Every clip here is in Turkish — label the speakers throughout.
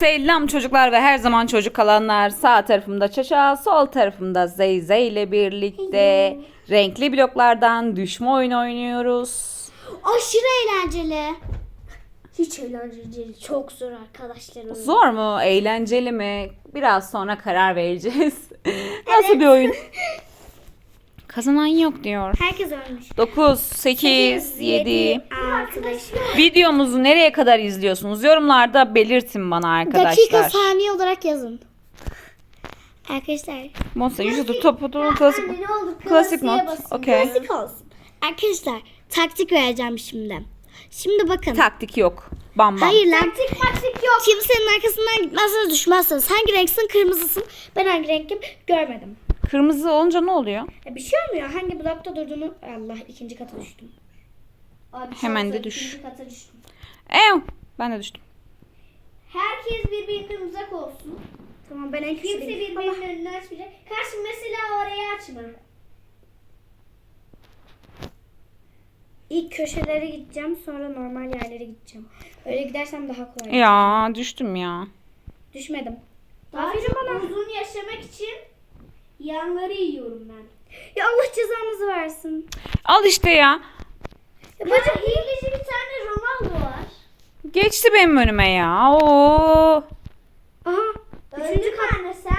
Speaker 1: Selam çocuklar ve her zaman çocuk kalanlar. Sağ tarafımda Çaça, sol tarafımda Zeyze ile birlikte renkli bloklardan düşme oyunu oynuyoruz.
Speaker 2: Aşırı eğlenceli. Hiç eğlenceli değil. Çok zor arkadaşlarım.
Speaker 1: Zor mu, eğlenceli mi? Biraz sonra karar vereceğiz. Nasıl bir oyun? Kazanan yok diyor.
Speaker 2: Herkes ölmüş.
Speaker 1: 9, 8, 7.
Speaker 2: Arkadaş.
Speaker 1: Videomuzu nereye kadar izliyorsunuz? Yorumlarda belirtin bana arkadaşlar.
Speaker 2: Dakika saniye olarak yazın. Arkadaşlar.
Speaker 1: Monster, yüzü topu, klasik.
Speaker 2: ne olur
Speaker 1: Klasik mod. Okey.
Speaker 2: Klasik olsun. Arkadaşlar taktik vereceğim şimdi. Şimdi bakın.
Speaker 1: Taktik yok. Bam bam.
Speaker 2: Hayır lan. Taktik maktik yok. Kimsenin arkasından gitmezseniz düşmezseniz. Hangi renksin? Kırmızısın. Ben hangi renkim? Görmedim.
Speaker 1: Kırmızı olunca ne oluyor?
Speaker 2: E, bir şey olmuyor. Hangi blokta durduğunu... Allah ikinci kata düştüm. Abi,
Speaker 1: Hemen de düş. Ev. Ben de düştüm.
Speaker 3: Herkes birbirinden uzak olsun.
Speaker 2: Tamam ben en
Speaker 3: Kimse
Speaker 2: kötüyüm.
Speaker 3: birbirinin önünü açmayacak. Karşı mesela orayı açma.
Speaker 2: İlk köşelere gideceğim sonra normal yerlere gideceğim. Öyle gidersem daha kolay.
Speaker 1: Ya düştüm ya.
Speaker 2: Düşmedim.
Speaker 3: Daha
Speaker 2: Aferin
Speaker 3: çok
Speaker 2: bana.
Speaker 3: uzun yaşamak için yanları yiyorum ben.
Speaker 2: Ya Allah cezamızı versin.
Speaker 1: Al işte ya.
Speaker 2: Ya
Speaker 3: Bacım hileci bir tane Ronaldo var.
Speaker 1: Geçti benim önüme ya. Oo.
Speaker 2: Aha.
Speaker 3: Üçüncü anne sen.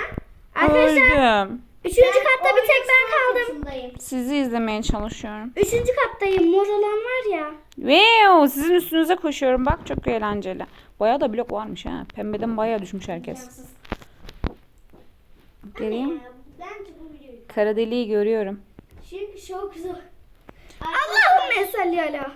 Speaker 2: Arkadaşlar
Speaker 1: Öldüm.
Speaker 2: üçüncü
Speaker 3: Ben
Speaker 2: katta bir tek ben kaldım.
Speaker 1: Sizi izlemeye çalışıyorum.
Speaker 2: Üçüncü kattayım. Mor olan var ya.
Speaker 1: Wow, sizin üstünüze koşuyorum. Bak çok eğlenceli. Bayağı da blok varmış ha. Pembeden bayağı düşmüş herkes. Göreyim.
Speaker 3: Anne, Bence bu videoyu.
Speaker 1: Kara deliği görüyorum.
Speaker 3: Çünkü çok zor.
Speaker 2: Allah'ım mesalli ala.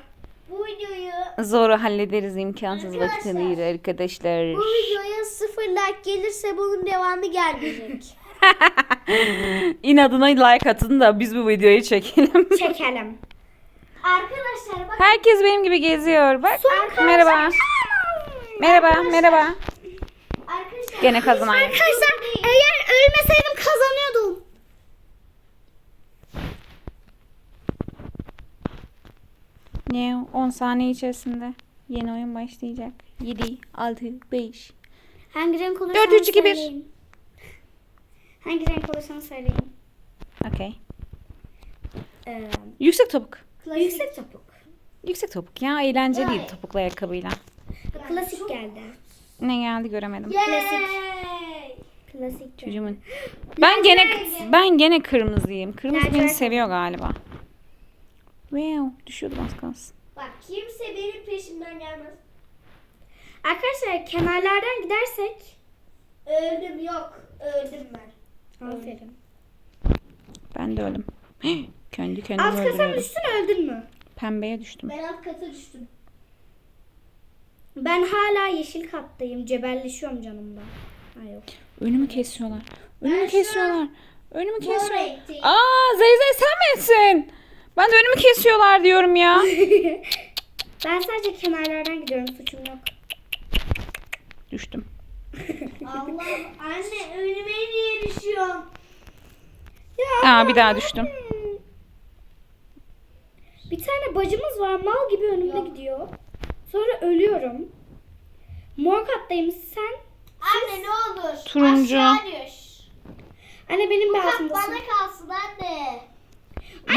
Speaker 3: Bu videoyu
Speaker 1: Zoru hallederiz imkansız vakit
Speaker 3: Arkadaşlar.
Speaker 1: değil arkadaşlar.
Speaker 3: bu videoya sıfır like gelirse bunun devamı gelmeyecek.
Speaker 1: İnadına like atın da biz bu videoyu çekelim.
Speaker 2: Çekelim.
Speaker 3: Arkadaşlar bak
Speaker 1: Herkes benim gibi geziyor. Bak. Merhaba. Merhaba, merhaba.
Speaker 3: arkadaşlar.
Speaker 1: Gene kazanan.
Speaker 2: Arkadaşlar eğer ölmeseydim kazanıyordum.
Speaker 1: Ne? 10 saniye içerisinde yeni oyun başlayacak. 7, 6, 5.
Speaker 2: Hangi renk olursa
Speaker 1: Dört, üç, iki, bir.
Speaker 2: söyleyin. Hangi renk olursa söyleyin.
Speaker 1: Okey.
Speaker 2: Ee,
Speaker 1: Yüksek topuk.
Speaker 2: yüksek topuk.
Speaker 1: Yüksek topuk ya. Eğlenceliydi topuklu ayakkabıyla.
Speaker 2: Klasik geldi.
Speaker 1: Ne geldi göremedim.
Speaker 3: Yay!
Speaker 2: Klasik.
Speaker 1: Çocuğumun. Ben gene ben gene kırmızıyım. Kırmızı beni seviyor galiba. Wow, düşüyordum az kalsın.
Speaker 3: Bak kimse benim peşimden gelmez.
Speaker 2: Arkadaşlar kenarlardan gidersek.
Speaker 3: Öldüm yok. Öldüm ben.
Speaker 2: Aferin.
Speaker 1: Ben de öldüm. Kendi kendimi
Speaker 2: Alt kata mı
Speaker 1: öldürüyorum.
Speaker 2: düştün öldün mü?
Speaker 1: Pembeye düştüm.
Speaker 3: Ben alt kata düştüm.
Speaker 2: Ben hala yeşil kattayım. Cebelleşiyorum canımda. Ha yok.
Speaker 1: Önümü kesiyorlar. Önümü
Speaker 3: Ben şu
Speaker 1: kesiyorlar. Önümü kesiyorlar.
Speaker 3: renkteyim.
Speaker 1: Aa Zeyzey sen misin? Ben de önümü kesiyorlar diyorum ya.
Speaker 2: Ben sadece kenarlardan gidiyorum. Suçum yok.
Speaker 1: Düştüm.
Speaker 3: Allah anne önüme niye düşüyorsun?
Speaker 2: Ya
Speaker 1: Aa bir daha düştüm.
Speaker 2: Bir tane bacımız var. Mal gibi önümde gidiyor. Sonra ölüyorum. Mor kattayım. Sen?
Speaker 3: Anne ne olur.
Speaker 1: Turuncu.
Speaker 3: Aşağı düş.
Speaker 2: Anne benim bir
Speaker 3: Kap
Speaker 2: altımdasın.
Speaker 3: bana kalsın anne.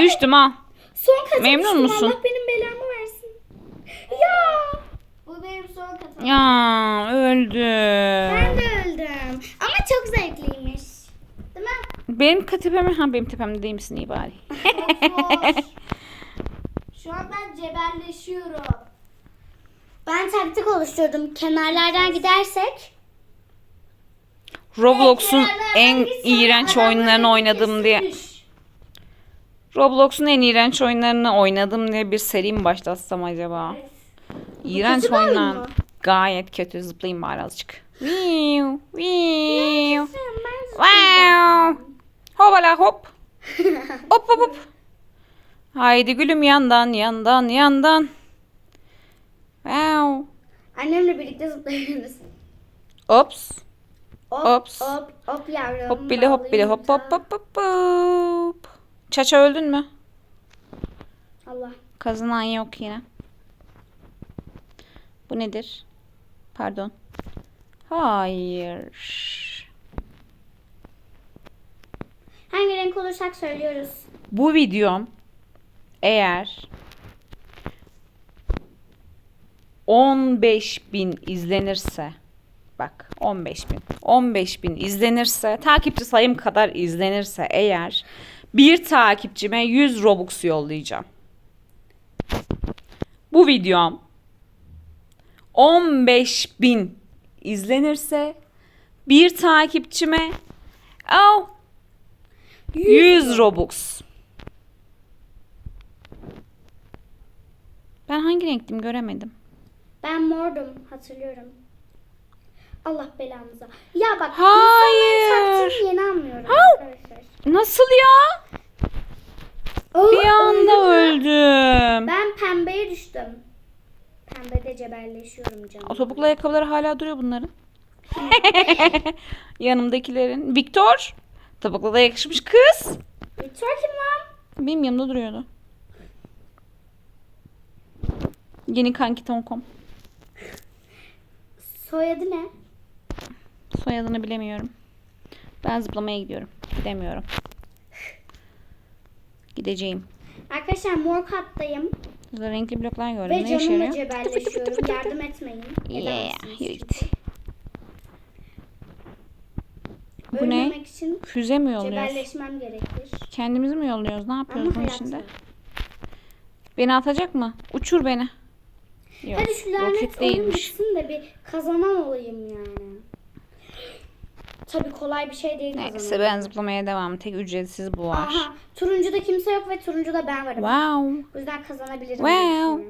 Speaker 1: Düştüm ha.
Speaker 2: Son kata
Speaker 1: Memnun
Speaker 2: düştüm.
Speaker 1: musun?
Speaker 2: Allah benim belamı versin. Ya.
Speaker 3: Bu benim son katım.
Speaker 1: Ya öldü.
Speaker 2: Ben de öldüm. Ama çok zevkliymiş.
Speaker 3: Değil mi?
Speaker 1: Benim tepeme ha benim tepemde değil misin iyi bari.
Speaker 3: Şu an ben cebelleşiyorum.
Speaker 2: Ben taktik oluşturdum. Kenarlardan gidersek.
Speaker 1: Roblox'un
Speaker 3: Kenarlardan
Speaker 1: en iğrenç oyunlarını oynadım diye.
Speaker 3: düş.
Speaker 1: Roblox'un en iğrenç oyunlarını oynadım diye bir seri mi başlatsam acaba? İğrenç oyunlar. Gayet kötü. Zıplayayım bari azıcık. Viu.
Speaker 2: Ben
Speaker 1: Wow. Hopala hop. Hop hop hop. Haydi gülüm yandan yandan yandan. Wow.
Speaker 2: Annemle birlikte zıplayabiliriz.
Speaker 1: Ops.
Speaker 2: Hop
Speaker 1: Ops.
Speaker 2: hop hop yavrum.
Speaker 1: Hop bile hop bile hop hop hop hop hop. Çaça öldün mü?
Speaker 2: Allah.
Speaker 1: Kazanan yok yine. Bu nedir? Pardon. Hayır.
Speaker 2: Hangi renk olursak söylüyoruz.
Speaker 1: Bu videom eğer 15 bin izlenirse bak 15 bin 15 bin izlenirse takipçi sayım kadar izlenirse eğer bir takipçime 100 robux yollayacağım. Bu videom 15 bin izlenirse bir takipçime oh, 100 Robux. Ben hangi renkliyim göremedim.
Speaker 2: Ben mordum hatırlıyorum. Allah belamıza. Ya bak
Speaker 1: Hayır.
Speaker 2: yeni anlıyorum arkadaşlar.
Speaker 1: Nasıl ya?
Speaker 2: Oh,
Speaker 1: Bir anda
Speaker 2: öldüm.
Speaker 1: öldüm.
Speaker 2: Ben pembeye düştüm. Pembede cebelleşiyorum canım.
Speaker 1: O topuklu ayakkabıları hala duruyor bunların. Yanımdakilerin. Victor. Topuklu da yakışmış kız.
Speaker 2: Victor kim lan?
Speaker 1: Benim yanımda duruyordu. Yeni kanki Tonkom.
Speaker 2: Soyadı ne?
Speaker 1: Soyadını bilemiyorum. Ben zıplamaya gidiyorum. Gidemiyorum. Gideceğim.
Speaker 2: Arkadaşlar mor kattayım.
Speaker 1: Burada renkli bloklar gördüm.
Speaker 2: Ve
Speaker 1: ne işe yarıyor?
Speaker 2: cebelleşiyorum. Yardım etmeyin.
Speaker 1: Yeah, yürü git. Bu ne?
Speaker 2: Ölmemek için
Speaker 1: Füze mi yolluyoruz?
Speaker 2: cebelleşmem gerekir.
Speaker 1: Kendimizi mi yolluyoruz? Ne yapıyoruz
Speaker 2: Ama
Speaker 1: bunun içinde? Beni atacak mı? Uçur beni. Yok.
Speaker 2: Hadi şu lanet oyun bitsin de bir kazanan olayım yani. Tabii kolay bir şey değil
Speaker 1: Neyse ben zıplamaya devam. Tek ücretsiz bu var.
Speaker 2: Aha, turuncuda kimse yok ve turuncuda ben varım.
Speaker 1: Wow.
Speaker 2: O yüzden kazanabilirim.
Speaker 1: Wow.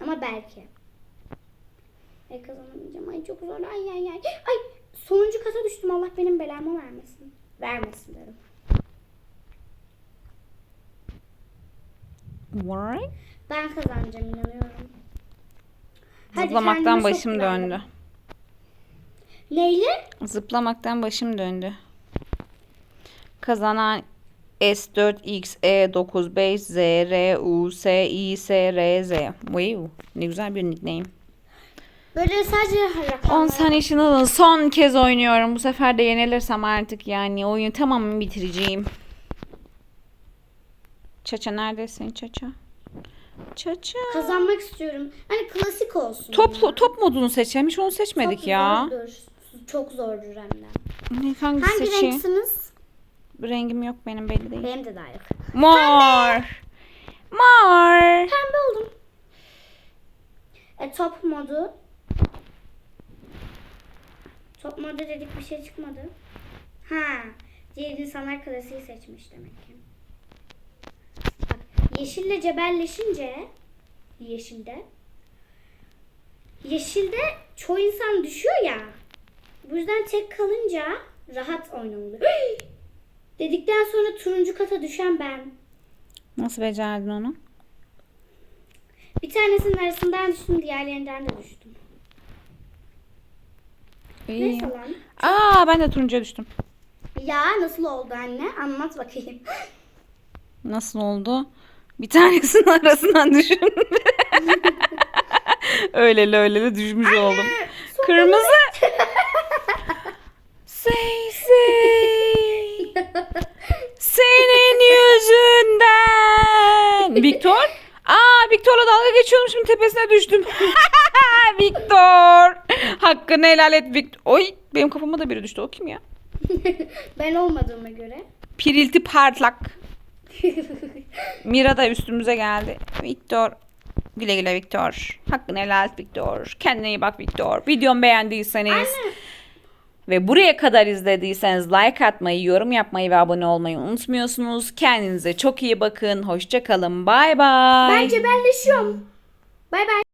Speaker 2: Ama belki. Ay kazanamayacağım. Ay çok zor. Ay ay ay. Ay sonuncu kata düştüm. Allah benim belamı vermesin. Vermesin dedim.
Speaker 1: What?
Speaker 2: Ben kazanacağım inanıyorum. Hadi
Speaker 1: Zıplamaktan başım döndü.
Speaker 2: Neyle?
Speaker 1: Zıplamaktan başım döndü. Kazanan S4X E95 Z R U S I S R Z. Wow. Ne güzel bir nickname.
Speaker 2: Böyle sadece
Speaker 1: 10
Speaker 2: rakamlar.
Speaker 1: saniye için alın. Son kez oynuyorum. Bu sefer de yenilirsem artık yani oyunu tamamen bitireceğim. Çaça neredesin Çaça? Çaça.
Speaker 2: Kazanmak istiyorum. Hani klasik olsun.
Speaker 1: Top, top modunu seçelim. Hiç onu seçmedik
Speaker 2: Çok
Speaker 1: ya.
Speaker 2: Zordur. Çok zordur hem de.
Speaker 1: Ne, hangisi
Speaker 2: Hangi
Speaker 1: seçeyim?
Speaker 2: renksiniz?
Speaker 1: Rengim yok benim belli değil.
Speaker 2: Benim de daha yok.
Speaker 1: Mor. Mor.
Speaker 2: Pembe oldum. E, top modu. Top modu dedik bir şey çıkmadı. Ha. Diğer insanlar klasiği seçmiş demek ki. Bak, yeşille cebelleşince yeşilde yeşilde çoğu insan düşüyor ya. Bu yüzden tek kalınca rahat oynanılıyor. Dedikten sonra turuncu kata düşen ben.
Speaker 1: Nasıl becerdin onu?
Speaker 2: Bir tanesinin arasından düştüm, diğerlerinden de düştüm.
Speaker 1: İyi.
Speaker 2: Neyse lan.
Speaker 1: Aa ben de turuncuya düştüm.
Speaker 2: Ya nasıl oldu anne? Anlat bakayım.
Speaker 1: Nasıl oldu? Bir tanesinin arasından düşün. öyleli öyleli düşmüş oldum. Kırmızı. Say say. Senin yüzünden. Victor? Aa Victor'la dalga geçiyorum şimdi tepesine düştüm. Victor. Hakkını helal et Victor. Oy benim kafama da biri düştü. O kim ya?
Speaker 2: ben olmadığıma göre.
Speaker 1: Pirilti parlak. Mira da üstümüze geldi. Victor. Güle güle Victor. Hakkını helal et Victor. Kendine iyi bak Victor. Videomu beğendiyseniz ve buraya kadar izlediyseniz like atmayı, yorum yapmayı ve abone olmayı unutmuyorsunuz. Kendinize çok iyi bakın. Hoşça kalın. Bay bay.
Speaker 2: Ben cebelleşiyorum. Bay bay.